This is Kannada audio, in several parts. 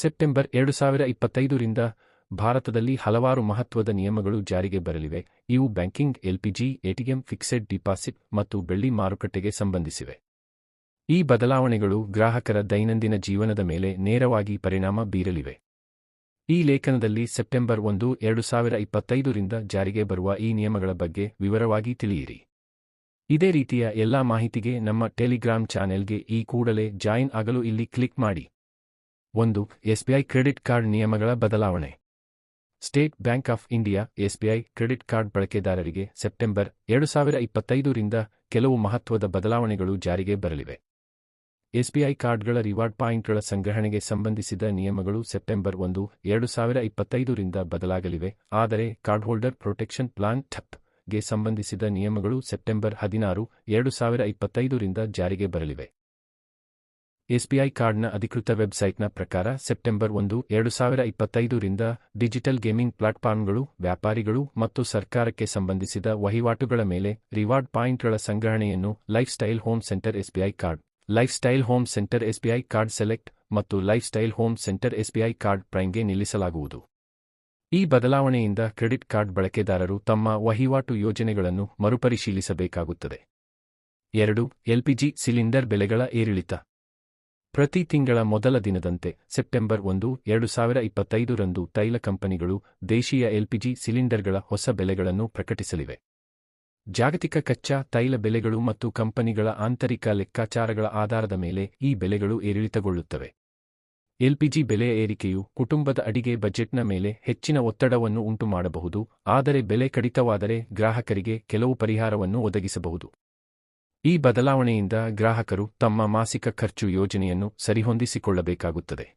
ಸೆಪ್ಟೆಂಬರ್ ಎರಡು ಸಾವಿರ ಇಪ್ಪತ್ತೈದರಿಂದ ಭಾರತದಲ್ಲಿ ಹಲವಾರು ಮಹತ್ವದ ನಿಯಮಗಳು ಜಾರಿಗೆ ಬರಲಿವೆ. ಇವು banking LPG ATM fixed deposit ಮತ್ತು ಬೆಳ್ಳಿ ಮಾರುಕಟ್ಟೆಗೆ ಸಂಬಂಧಿಸಿವೆ. ಈ ಬದಲಾವಣೆಗಳು ಗ್ರಾಹಕರ ದೈನಂದಿನ ಜೀವನದ ಮೇಲೆ ನೇರವಾಗಿ ಪರಿಣಾಮ ಬೀರಲಿವೆ. ಈ ಲೇಖನದಲ್ಲಿ ಸೆಪ್ಟೆಂಬರ್ ಒಂದು, ಎರಡು ಸಾವಿರ ಇಪ್ಪತ್ತೈದರಿಂದ ಜಾರಿಗೆ ಬರುವ ಈ ನಿಯಮಗಳ ಬಗ್ಗೆ ವಿವರವಾಗಿ ತಿಳಿಯಿರಿ. ಇದೇ ರೀತಿಯ ಎಲ್ಲಾ ಮಾಹಿತಿಗೆ ನಮ್ಮ ಟೆಲಿಗ್ರಾಮ್ ಚಾನೆಲ್ಗೆ ಈ ಕೂಡಲೇ ಜಾಯಿನ್ ಆಗಲು ಇಲ್ಲಿ ಕ್ಲಿಕ್ ಮಾಡಿ. ಒಂದು, ಎಸ್ಬಿಐ ಕ್ರೆಡಿಟ್ ಕಾರ್ಡ್ ನಿಯಮಗಳ ಬದಲಾವಣೆ. State Bank of India, SBI credit card ಬಳಕೆದಾರರಿಗೆ ಸೆಪ್ಟೆಂಬರ್ ಎರಡು ಸಾವಿರ ಇಪ್ಪತ್ತೈದರಿಂದ ಕೆಲವು ಮಹತ್ವದ ಬದಲಾವಣೆಗಳು ಜಾರಿಗೆ ಬರಲಿವೆ. ಎಸ್ಬಿಐ ಕಾರ್ಡ್ಗಳ ರಿವಾರ್ಡ್ ಪಾಯಿಂಟ್ಗಳ ಸಂಗ್ರಹಣೆಗೆ ಸಂಬಂಧಿಸಿದ ನಿಯಮಗಳು ಸೆಪ್ಟೆಂಬರ್ ಒಂದು ಎರಡು ಸಾವಿರ ಇಪ್ಪತ್ತೈದರಿಂದ ಬದಲಾಗಲಿವೆ, ಆದರೆ ಕಾರ್ಡ್ ಹೋಲ್ಡರ್ ಪ್ರೊಟೆಕ್ಷನ್ ಪ್ಲಾನ್ ಠಪ್ಗೆ ಸಂಬಂಧಿಸಿದ ನಿಯಮಗಳು ಸೆಪ್ಟೆಂಬರ್ ಹದಿನಾರು ಎರಡು ಸಾವಿರ ಇಪ್ಪತ್ತೈದರಿಂದ ಜಾರಿಗೆ ಬರಲಿವೆ. ಎಸ್ಬಿಐ ಕಾರ್ಡ್ನ ಅಧಿಕೃತ ವೆಬ್ಸೈಟ್ನ ಪ್ರಕಾರ ಸೆಪ್ಟೆಂಬರ್ ಒಂದು, ಎರಡು ಸಾವಿರ ಇಪ್ಪತ್ತೈದರಿಂದ ಡಿಜಿಟಲ್ ಗೇಮಿಂಗ್ ಪ್ಲಾಟ್ಫಾರ್ಮ್ಗಳು, ವ್ಯಾಪಾರಿಗಳು ಮತ್ತು ಸರ್ಕಾರಕ್ಕೆ ಸಂಬಂಧಿಸಿದ ವಹಿವಾಟುಗಳ ಮೇಲೆ ರಿವಾರ್ಡ್ ಪಾಯಿಂಟ್ಗಳ ಸಂಗ್ರಹಣೆಯನ್ನು Lifestyle Home Centre SBI card Lifestyle Home Centre SBI card select ಮತ್ತು Lifestyle Home Centre SBI card ಪ್ರೈಮ್ಗೆ ನಿಲ್ಲಿಸಲಾಗುವುದು. ಈ ಬದಲಾವಣೆಯಿಂದ ಕ್ರೆಡಿಟ್ ಕಾರ್ಡ್ ಬಳಕೆದಾರರು ತಮ್ಮ ವಹಿವಾಟು ಯೋಜನೆಗಳನ್ನು ಮರುಪರಿಶೀಲಿಸಬೇಕಾಗುತ್ತದೆ. ಎರಡು, ಎಲ್ಪಿಜಿ ಸಿಲಿಂಡರ್ ಬೆಲೆಗಳ ಏರಿಳಿತ. ಪ್ರತಿ ತಿಂಗಳ ಮೊದಲ ದಿನದಂತೆ ಸೆಪ್ಟೆಂಬರ್ ಒಂದು, ಎರಡು ಸಾವಿರ ಇಪ್ಪತ್ತೈದರಂದು ತೈಲ ಕಂಪನಿಗಳು ದೇಶೀಯ ಎಲ್ಪಿಜಿ ಸಿಲಿಂಡರ್ಗಳ ಹೊಸ ಬೆಲೆಗಳನ್ನು ಪ್ರಕಟಿಸಲಿವೆ. ಜಾಗತಿಕ ಕಚ್ಚಾ ತೈಲ ಬೆಲೆಗಳು ಮತ್ತು ಕಂಪನಿಗಳ ಆಂತರಿಕ ಲೆಕ್ಕಾಚಾರಗಳ ಆಧಾರದ ಮೇಲೆ ಈ ಬೆಲೆಗಳು ಏರಿಳಿತಗೊಳ್ಳುತ್ತವೆ. ಎಲ್ಪಿಜಿ ಬೆಲೆಯ ಏರಿಕೆಯು ಕುಟುಂಬದ ಅಡಿಗೆ ಬಜೆಟ್ನ ಮೇಲೆ ಹೆಚ್ಚಿನ ಒತ್ತಡವನ್ನು ಉಂಟುಮಾಡಬಹುದು, ಆದರೆ ಬೆಲೆ ಕಡಿತವಾದರೆ ಗ್ರಾಹಕರಿಗೆ ಕೆಲವು ಪರಿಹಾರವನ್ನು ಒದಗಿಸಬಹುದು. ಈ ಬದಲಾವಣೆಯಿಂದ ಗ್ರಾಹಕರು ತಮ್ಮ ಮಾಸಿಕ ಖರ್ಚು ಯೋಜನೆಯನ್ನು ಸರಿಹೊಂದಿಸಿಕೊಳ್ಳಬೇಕಾಗುತ್ತದೆ.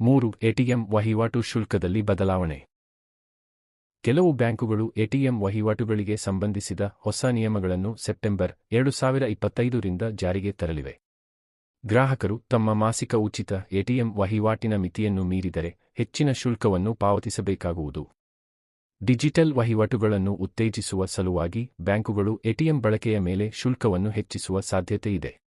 ಮೂರು ಎಟಿಎಂ ವಹಿವಾಟು ಶುಲ್ಕದಲ್ಲಿ ಬದಲಾವಣೆ. ಕೆಲವು ಬ್ಯಾಂಕುಗಳು ಎಟಿಎಂ ವಹಿವಾಟುಗಳಿಗೆ ಸಂಬಂಧಿಸಿದ ಹೊಸ ನಿಯಮಗಳನ್ನು ಸೆಪ್ಟೆಂಬರ್ ಎರಡು ಸಾವಿರ ಇಪ್ಪತ್ತೈದರಿಂದ ಜಾರಿಗೆ ತರಲಿವೆ. ಗ್ರಾಹಕರು ತಮ್ಮ ಮಾಸಿಕ ಉಚಿತ ಎಟಿಎಂ ವಹಿವಾಟಿನ ಮಿತಿಯನ್ನು ಮೀರಿದರೆ ಹೆಚ್ಚಿನ ಶುಲ್ಕವನ್ನು ಪಾವತಿಸಬೇಕಾಗುವುದು. ಡಿಜಿಟಲ್ ವಹಿವಾಟುಗಳನ್ನು ಉತ್ತೇಜಿಸುವ ಸಲುವಾಗಿ ಬ್ಯಾಂಕುಗಳು ಎಟಿಎಂ ಬಳಕೆಯ ಮೇಲೆ ಶುಲ್ಕವನ್ನು ಹೆಚ್ಚಿಸುವ ಸಾಧ್ಯತೆಯಿದೆ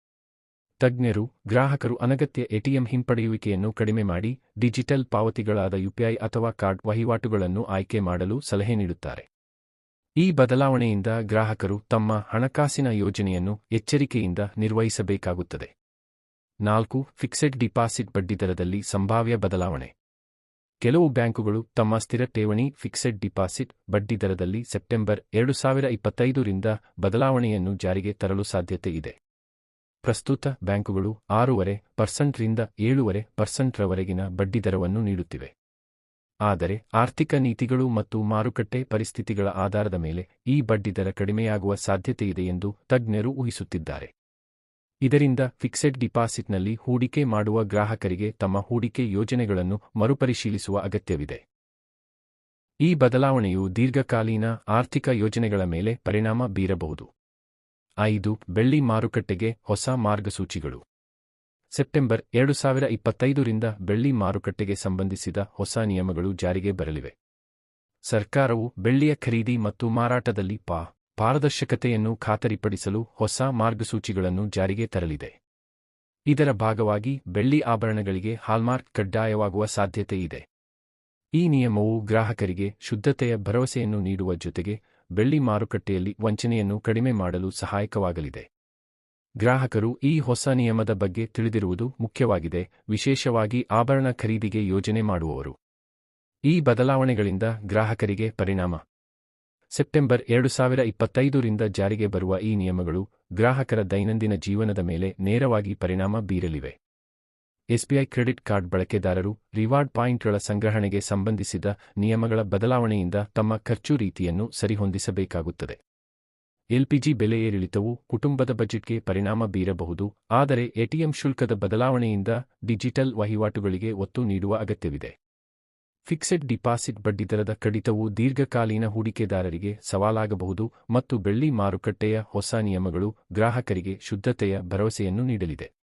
ತಜ್ಞರು, ಗ್ರಾಹಕರು ಅನಗತ್ಯ ಎಟಿಎಂ ಹಿಂಪಡೆಯುವಿಕೆಯನ್ನು ಕಡಿಮೆ ಮಾಡಿ ಡಿಜಿಟಲ್ ಪಾವತಿಗಳಾದ ಯುಪಿಐ ಅಥವಾ ಕಾರ್ಡ್ ವಹಿವಾಟುಗಳನ್ನು ಆಯ್ಕೆ ಮಾಡಲು ಸಲಹೆ ನೀಡುತ್ತಾರೆ. ಈ ಬದಲಾವಣೆಯಿಂದ ಗ್ರಾಹಕರು ತಮ್ಮ ಹಣಕಾಸಿನ ಯೋಜನೆಯನ್ನು ಎಚ್ಚರಿಕೆಯಿಂದ ನಿರ್ವಹಿಸಬೇಕಾಗುತ್ತದೆ. ನಾಲ್ಕು, ಫಿಕ್ಸೆಡ್ ಡಿಪಾಸಿಟ್ ಬಡ್ಡಿದರದಲ್ಲಿ ಸಂಭಾವ್ಯ ಬದಲಾವಣೆ. ಕೆಲವು ಬ್ಯಾಂಕುಗಳು ತಮ್ಮ ಸ್ಥಿರ ಠೇವಣಿ, ಫಿಕ್ಸೆಡ್ ಡಿಪಾಸಿಟ್ ಬಡ್ಡಿದರದಲ್ಲಿ ಸೆಪ್ಟೆಂಬರ್ ಎರಡು ಸಾವಿರ ಇಪ್ಪತ್ತೈದರಿಂದ ಬದಲಾವಣೆಯನ್ನು ಜಾರಿಗೆ ತರಲು ಸಾಧ್ಯತೆ ಇದೆ. ಪ್ರಸ್ತುತ ಬ್ಯಾಂಕುಗಳು ಆರೂವರೆ ಪರ್ಸೆಂಟ್ರಿಂದ ಏಳೂವರೆ ಪರ್ಸೆಂಟ್ರವರೆಗಿನ ಬಡ್ಡಿದರವನ್ನು ನೀಡುತ್ತಿವೆ. ಆದರೆ ಆರ್ಥಿಕ ನೀತಿಗಳು ಮತ್ತು ಮಾರುಕಟ್ಟೆ ಪರಿಸ್ಥಿತಿಗಳ ಆಧಾರದ ಮೇಲೆ ಈ ಬಡ್ಡಿದರ ಕಡಿಮೆಯಾಗುವ ಸಾಧ್ಯತೆಯಿದೆ ಎಂದು ತಜ್ಞರು ಊಹಿಸುತ್ತಿದ್ದಾರೆ. ಇದರಿಂದ ಫಿಕ್ಸೆಡ್ ಡಿಪಾಸಿಟ್ನಲ್ಲಿ ಹೂಡಿಕೆ ಮಾಡುವ ಗ್ರಾಹಕರಿಗೆ ತಮ್ಮ ಹೂಡಿಕೆ ಯೋಜನೆಗಳನ್ನು ಮರುಪರಿಶೀಲಿಸುವ ಅಗತ್ಯವಿದೆ. ಈ ಬದಲಾವಣೆಯು ದೀರ್ಘಕಾಲೀನ ಆರ್ಥಿಕ ಯೋಜನೆಗಳ ಮೇಲೆ ಪರಿಣಾಮ ಬೀರಬಹುದು. ಐದು, ಬೆಳ್ಳಿ ಮಾರುಕಟ್ಟೆಗೆ ಹೊಸ ಮಾರ್ಗಸೂಚಿಗಳು. ಸೆಪ್ಟೆಂಬರ್ ಎರಡು ಸಾವಿರ ಇಪ್ಪತ್ತೈದರಿಂದ ಬೆಳ್ಳಿ ಮಾರುಕಟ್ಟೆಗೆ ಸಂಬಂಧಿಸಿದ ಹೊಸ ನಿಯಮಗಳು ಜಾರಿಗೆ ಬರಲಿವೆ. ಸರ್ಕಾರವು ಬೆಳ್ಳಿಯ ಖರೀದಿ ಮತ್ತು ಮಾರಾಟದಲ್ಲಿ ಪಾ. ಪಾರದರ್ಶಕತೆಯನ್ನು ಖಾತರಿಪಡಿಸಲು ಹೊಸ ಮಾರ್ಗಸೂಚಿಗಳನ್ನು ಜಾರಿಗೆ ತರಲಿದೆ. ಇದರ ಭಾಗವಾಗಿ ಬೆಳ್ಳಿ ಆಭರಣಗಳಿಗೆ ಹಾಲ್ಮಾರ್ಕ್ ಕಡ್ಡಾಯವಾಗುವ ಸಾಧ್ಯತೆಯಿದೆ ಈ ನಿಯಮವು ಗ್ರಾಹಕರಿಗೆ ಶುದ್ಧತೆಯ ಭರವಸೆಯನ್ನು ನೀಡುವ ಜೊತೆಗೆ ಬೆಳ್ಳಿ ಮಾರುಕಟ್ಟೆಯಲ್ಲಿ ವಂಚನೆಯನ್ನು ಕಡಿಮೆ ಮಾಡಲು ಸಹಾಯಕವಾಗಲಿದೆ. ಗ್ರಾಹಕರು ಈ ಹೊಸ ನಿಯಮದ ಬಗ್ಗೆ ತಿಳಿದಿರುವುದು ಮುಖ್ಯವಾಗಿದೆ, ವಿಶೇಷವಾಗಿ ಆಭರಣ ಖರೀದಿಗೆ ಯೋಜನೆ ಮಾಡುವವರು. ಈ ಬದಲಾವಣೆಗಳಿಂದ ಗ್ರಾಹಕರಿಗೆ ಪರಿಣಾಮ. ಸೆಪ್ಟೆಂಬರ್ ಎರಡು ಸಾವಿರ ಇಪ್ಪತ್ತೈದರಿಂದ ಜಾರಿಗೆ ಬರುವ ಈ ನಿಯಮಗಳು ಗ್ರಾಹಕರ ದೈನಂದಿನ ಜೀವನದ ಮೇಲೆ ನೇರವಾಗಿ ಪರಿಣಾಮ ಬೀರಲಿವೆ. ಎಸ್ಬಿಐ ಕ್ರೆಡಿಟ್ ಕಾರ್ಡ್ ಬಳಕೆದಾರರು ರಿವಾರ್ಡ್ ಪಾಯಿಂಟ್ಗಳ ಸಂಗ್ರಹಣೆಗೆ ಸಂಬಂಧಿಸಿದ ನಿಯಮಗಳ ಬದಲಾವಣೆಯಿಂದ ತಮ್ಮ ಖರ್ಚು ರೀತಿಯನ್ನು ಸರಿಹೊಂದಿಸಬೇಕಾಗುತ್ತದೆ. ಎಲ್ಪಿಜಿ ಬೆಲೆ ಏರಿಳಿತವು ಕುಟುಂಬದ ಬಜೆಟ್ಗೆ ಪರಿಣಾಮ ಬೀರಬಹುದು, ಆದರೆ ಎಟಿಎಂ ಶುಲ್ಕದ ಬದಲಾವಣೆಯಿಂದ ಡಿಜಿಟಲ್ ವಹಿವಾಟುಗಳಿಗೆ ಒತ್ತು ನೀಡುವ ಅಗತ್ಯವಿದೆ. ಫಿಕ್ಸೆಡ್ ಡಿಪಾಸಿಟ್ ಬಡ್ಡಿದರದ ಕಡಿತವು ದೀರ್ಘಕಾಲೀನ ಹೂಡಿಕೆದಾರರಿಗೆ ಸವಾಲಾಗಬಹುದು ಮತ್ತು ಬೆಳ್ಳಿ ಮಾರುಕಟ್ಟೆಯ ಹೊಸ ನಿಯಮಗಳು ಗ್ರಾಹಕರಿಗೆ ಶುದ್ಧತೆಯ ಭರವಸೆಯನ್ನು ನೀಡಲಿದೆ.